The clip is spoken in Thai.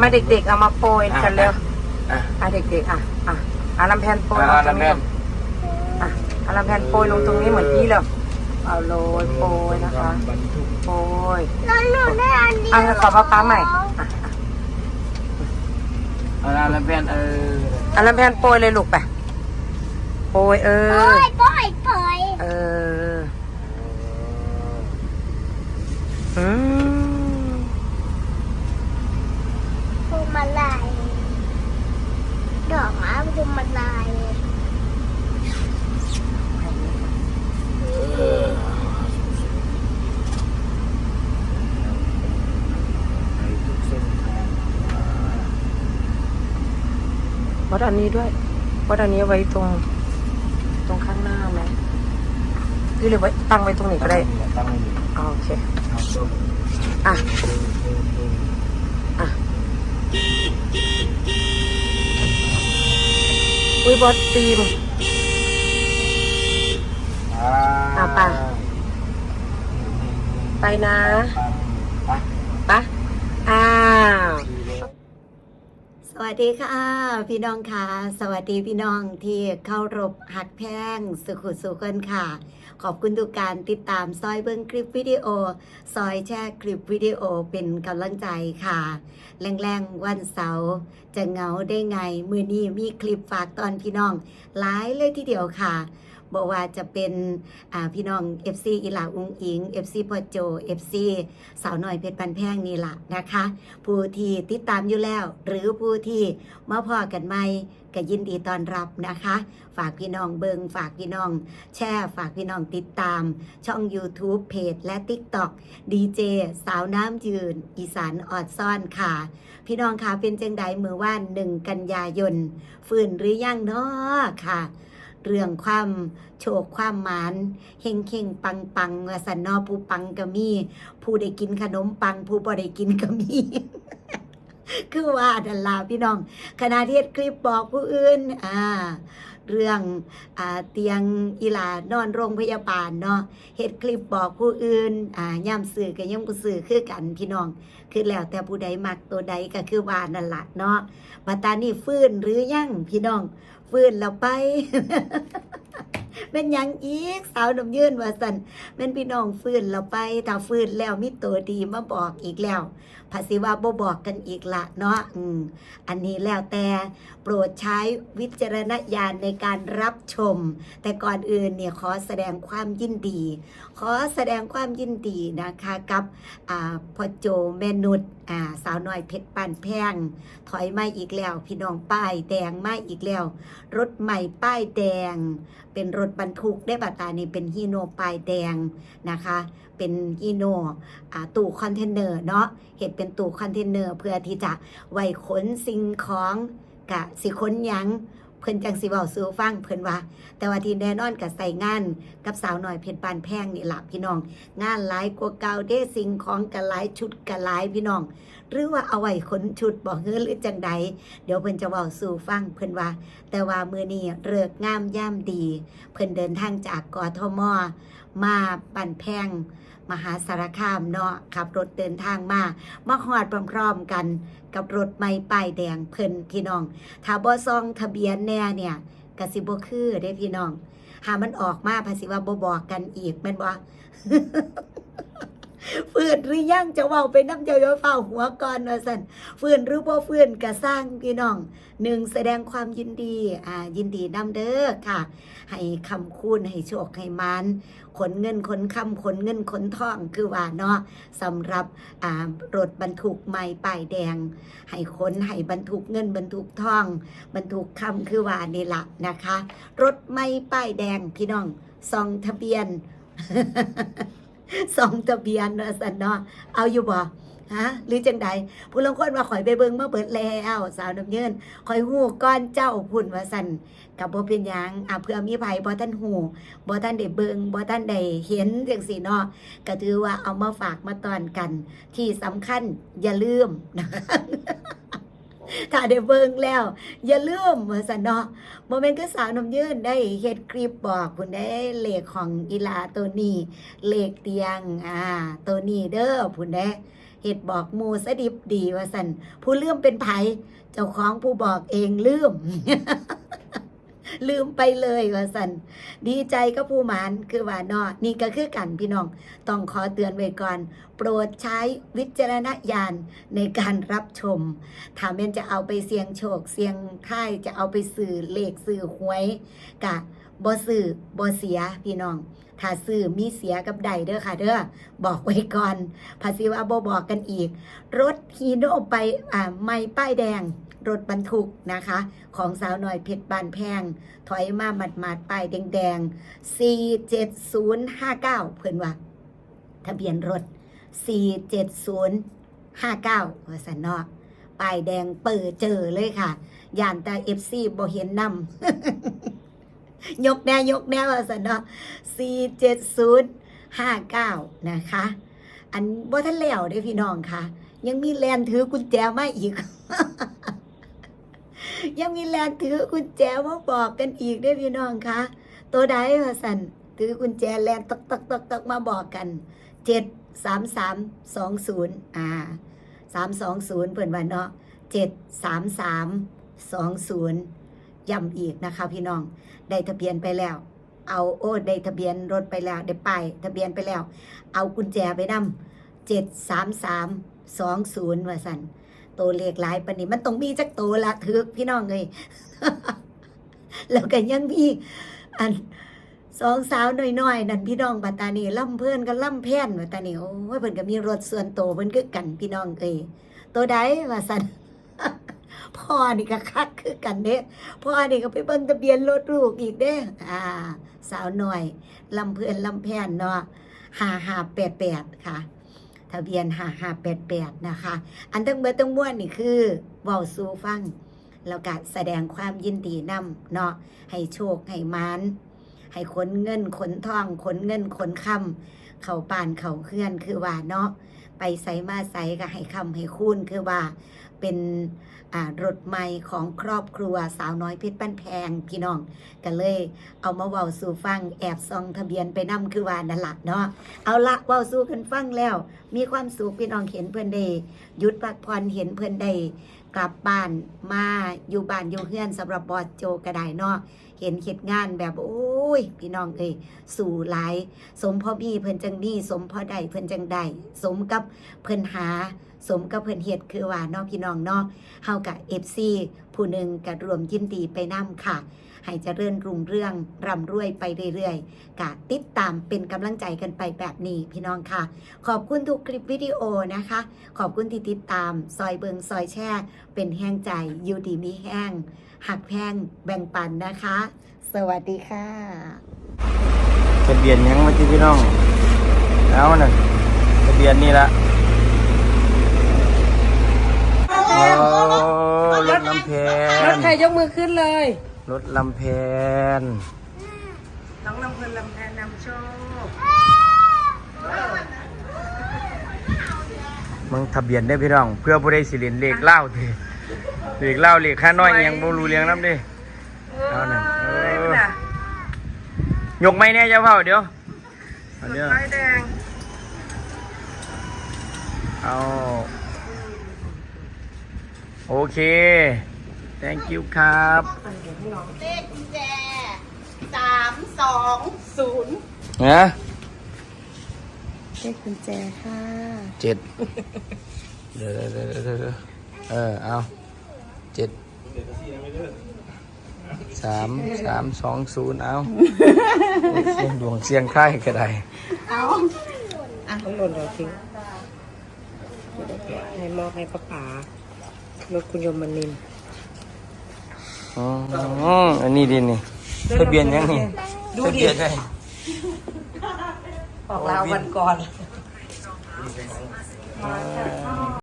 มาเด็กๆเอามาโปรยกันเร็วอะอะเด็กๆอะอะอาลำแพนโปรยลอะงตรงลำแพนี้นอะอาลำแพนโปรยลงตรงนี้เหมือนพี่เลยเอาโรยโปรยนะคะบรรทุกโปรยแล้วหนูได้อันเดียวอะขอป๊าป๊าใหม่อะเอาละลำแพนเอออาลำแพนโปรยเลยลูกไปโปรยเอปอล่อยปล่อยปล่อยเอออืม พวง มาลัยดอกไม้พวงมาลัยวัดอันนี้ด้วยวัดอันนี้ไว้ตรงตรงข้างหน้าไหมหรือไว้ตั้งไว้ตรงนี้ก็ได้ตั้งไม่มีอ่าโอเคเอาต้นอะเอเออเอออะ อุ้ยบอสฟิล์มอ่าอะไป ไปนะไปปะอ้าวดีเลยสวัสดีค่ะ พี่น้องค่ะ สวัสดีพี่น้องที่เข้ารบหักแพงสุขุสุขนค่ะ ขอบคุณทุกการติดตามซอยเบิ้งคลิปวิดีโอ ซอยแชร์คลิปวิดีโอเป็นกำลังใจค่ะ แรงๆ วันเสาร์จะเหงาได้ไง มือนี้มีคลิปฝากตอนพี่น้อง หลายเลยทีเดียวค่ะบอกว่าจะเป็นพี่น้อง FC อีหลาอุงอิง FC พอโจ FC สาวหน่อยเพชรปันแพงนี่ละนะคะ ผู้ที่ติดตามอยู่แล้ว หรือผู้ที่มาพอกันใหม่ ก็ยินดีต้อนรับนะคะ ฝากพี่น้องเบิงฝากพี่น้อง แชร์ฝากพี่น้องติดตาม ช่อง YouTube เพจและ TikTok ดีเจสาวน้ำยืน อีสานออดซ่อนค่ะ พี่น้องค่ะเป็นจังใดมือว่านหนึ่งกันยายนฟื้นหรือยังเนาะค่ะเรื่องความโชคความหมานเฮงเฮงปังปังสันนอผู้ปังก็มี ผู้ได้กินขนมปัง ผู้บ่ได้กินก็มี คือว่าดันลาพี่น้องขณะที่เฮ็ดคลิปบอกผู้อื่นอ่าเรื่องอ่าเตียงอีหลานอนโรงพยาบาลเนาะเฮ็ดคลิปบอกผู้อื่นอ่าย่ามสื่อก็ยังบ่สื่อคือกันพี่น้อง คือแล้วแต่ผู้ใดมักตัวใดก็คือว่านั่นละเนาะบัดตานี้ฟื้นหรือยังพี่น้องฟื้นแล้วไปเป็นยังอีกสาวนมยืนว่าสันเป็นพี่น้องฟื้นแล้วไปถ้าฟื้นแล้วมีตัวดีมาบอกอีกแล้ว ภาษีว่าบ่บอกกันอีกละเนาะอืมอันนี้แล้วแต่โปรดใช้วิจารณญาณในการรับชม แต่ก่อนอื่นเนี่ยขอแสดงความยินดี ขอแสดงความยินดีนะคะกับอ่าพ่อโจแม่นุชอ่าสาวน้อยเพชรปานแพง ถอยมาอีกแล้ว พี่น้องป้ายแดงมาอีกแล้ว รถใหม่ป้ายแดง เป็นรถบรรทุกได้บัตานี่เป็นฮีโนป้ายแดงนะคะ เป็นฮีโน่ตู้คอนเทนเนอร์เนาะเหตุเป็นตู้คอนเทนเนอร์เพื่อที่จะไว้ขนสิ่งของกะสิขนยังเพิ่นจังสิเว้าสู่ฟังเพิ่นว่า แต่ว่าที่แน่นอนกับใส่งาน กับสาวหน่อยเพชรปานแพงนี่หล่ะพี่น้อง งานหลายกว่าเก่าเด้สิ่งของกะหลายชุดกะหลายพี่น้อง หรือว่าเอาไว้ขนชุดบอกเฮือหรือจังใดเดี๋ยวเพิ่นจะเว้าสู่ฟังเพิ่นว่า แต่ว่ามือนี้เลิกงามย่ามดี เพิ่นเดินทางจากกทม มาปั่นแพง มหาสารคามเนาะขับรถเดินทางมามาหอดพร้อมๆกันกับรถไม่ป้ายแดงเพิ่นพี่น้อง ถ้าบ่ซองทะเบียนแน่เนี่ยกสิบ่คือได้พี่น้อง หามันออกมาภาษีว่าบ่บอกกันอีกแม่นบ่ ฟื้นหรือยังจะเว้าไปน้ำเจ้าอย่าเฝ้าหัวก่อนว่าซั่นฟื้นหรือบ่ฟื้นก็สร้างพี่น้องหนึ่งแสดงความยินดีอ่ายินดีนำเด้อค่ะ ให้คำคูณให้โชคให้มานขนเงินขนคำขนเงินขนทองคือว่าเนาะสำหรับอ่ารถบรรทุกใหม่ป้ายแดง ให้ขนให้บรรทุกเงินบรรทุกทอง บรรทุกคำคือว่านี่ละนะคะ รถไม่ป้ายแดงพี่น้องซองทะเบียน ซองทะเบียนเนาะสันเนาะเอาอยู่บ่ฮะหรือจังใดผู้ลางคนว่าข่อยไปเบิ่งมาเบิดแล้วสาวน้ำเยินข่อยหูก้อนเจ้าพุ่นว่าสันกับบ่เป็นหยังอะเพื่อมีไผบ่ท่านหูบ่ท่านได้เบิ่งบ่ท่านได้เห็นจังซี่เนาะก็ถือว่าเอามาฝากมาตอนกัน ที่สำคัญอย่าลืมนะคะ ถ้าได้เบิ่งแล้ว อย่าลืมว่าซั่นเนาะโมเมนต์ก็สาวนมยืนได้เฮ็ดคลิปบอกพุ่นได้เลขของอีลาตัวนี้ เลขเตียงอ่าตัวนี้เด้อพุ่นได้เฮ็ดบอกมูสดิบดีว่าสันผู้เลื่อมเป็นไผเจ้าของผู้บอกเองลืม ลืมไปเลยว่าสันดีใจก็ผู้หมานคือว่านาะนี่ก็คือกันพี่น้อง ต้องขอเตือนไว้ก่อน โปรดใช้วิจารณญาณในการรับชม ถ้าแม่นจะเอาไปเสี่ยงโชค เสี่ยงท้ายจะเอาไปสื่อเลขสื่อหวยกะบ่สื่อบ่เสียพี่น้อง ถ้าซื้อมีเสียกับใดเด้อค่ะ เด้อ บอกไว้ก่อนภาษีว่าบ่บอกกันอีก รถฮีโน่ไปอ่าไม่ป้ายแดง รถบรรทุกนะคะ ของสาวหน่อยเพชรบานแพง ถอยมาหมัดหมาดๆป้ายแดงๆ 47059 เพิ่อนว่า ทะเบียนรถ 47059ว่าสันนาะป้ายแดงเปิดเจอเลยค่ะ ย่านตา FC บ่เห็นนำยกแน่ยกแน่ว่าสันเนาะ47059 นะคะ อันบ่ทันแล้วเด้พี่น้องค่ะยังมีแลนถือกุญแจมาอีก ยังมีแลนถือกุญแจมาบอกกันอีกเด้พี่น้องคะตัวใดว่าสันถือกุญแจแลนตกตกตกตกมาบอกกันเจ็ดสามสามสองศูนย์อ่าสามสองศูนย์เปิดวันเนาะเจ็ดสามสามสองศูนย์ย้ำอีกนะคะพี่น้อง ได้ทะเบียนไปแล้ว เอาโอ้ได้ทะเบียนรถไปแล้วได้ป้ายทะเบียนไปแล้ว เอากุญแจไปนำเจ็ดสามสามสองศูนย์ว่าสัน ตัวเลขหลายปานนี้ มันต้องมีจักตัวละถือพี่น้องเลยแล้วก็ยังมีอันสองสาวน้อยๆนั่นพี่น้องบัตานีล่ำเพื่อนก็ล่ำแพ่นบัตานีโอ้ยเพิ่นก็มีรถส่วนโตเพิ่นคือกันพี่น้องเอ้ยตัวใดว่าสันพ่อนี่ก็คักคือกันเด้พ่อนี่ก็ไปเบิ่งทะเบียนรถลูกอีกเด้อ่า สาวน้อยลำเพื่อนลำแพนเนาะห้าห้าแปดแปดค่ะ ทะเบียนหาหาแปดแปดนะคะ อันทั้งเบิดทั้งมวลนี่คือเว้าซูฟังแล้วก็แสดงความยินดีนำเนาะให้โชค ให้มานให้ขนเงินขนทองขนเงินขนคำเขาป่านเขาเคลื่อนคือว่าเนาะ ไปใส่มาใส่ก็ให้คำให้คูณคือว่าเป็นอ่ารถใหม่ของครอบครัวสาวน้อยเพชรบ้านแพงพี่น้องก็เลยเอามาเว้าสู่ฟังแอบซองทะเบียนไปนํคือว่านั่นละเนาะเอาละเว้าสู่กันฟังแล้ว มีความสุขพี่น้องเห็นเพื่อนได้ยุดพักผ่อนเห็นเพื่อนได้กลับบ้านมาอยู่บ้านอยู่เฮือนสำหรับบอดโจก็ได้เนาะ เห็นเข็ดงานแบบโอ้ยพี่น้องเอ้ยสู่หลาย สมพ่อพี่เพิ่นจังมีสมพ่อใดเพิ่นจังใดสมกับเพิ่นหา สมกับเพิ่นเห็ดคือว่านาะพี่น้องเนาะเฮากับเอฟซีผู้หนึ่งกับรวมยินดีไปนํค่ะ ให้เจริญรุ่งเรื่องร่ำรวยไปเรื่อยๆกะติดตามเป็นกำลังใจกันไปแบบนี้พี่น้องค่ะ ขอบคุณทุกคลิปวิดีโอนะคะ ขอบคุณที่ติดตามซอยเบิงซอยแช่ เป็นแห้งใจอยูดีมีแห้งหักแพงแบ่งปันนะคะ สวัสดีค่ะทะเบียนยังมาที่พี่น้องเอาน่ะทะเบียนนี่ละโอ้รถลำเพรถนใครยกมือขึ้นเลย รถลำเพนน้องลำเพลินลำแพนนำโชคมึงทะเบียนได้อพี่น้อง เพื่อผู้ใดสิเรียนเลขเล่าเถอะเลขเล่าเลขค่าน้อยอิหยังบ่รู้เรียงน้ำเดิเอาหน่อยเออเอ้ยน่ะยกไม่แน่เจ้าเผ่าเดี๋ยวเอาเดี๋ยวไฟแดงเอาโอเค thank you ครับ เลขกุญแจสามสองศูนย์นะเลขกุญแจค่ะเจ็ดเดี๋ยวเดี๋ยวเดี๋ยวเดี๋ยวเดี๋ยวเออ เอาเจ็ดสามสามสองศูนย์เอาเสียงดวงเสียงค่ายก็ได้อะต้องหล่นเดี๋ยวทิ้งให้มอบให้ป้าป๋ารถคุณยมมนินทร์ อ๋ออันนี้ดินี่ทะเบียนยังนี่ดูทะดิเบียนได้ออกลาววันก่อน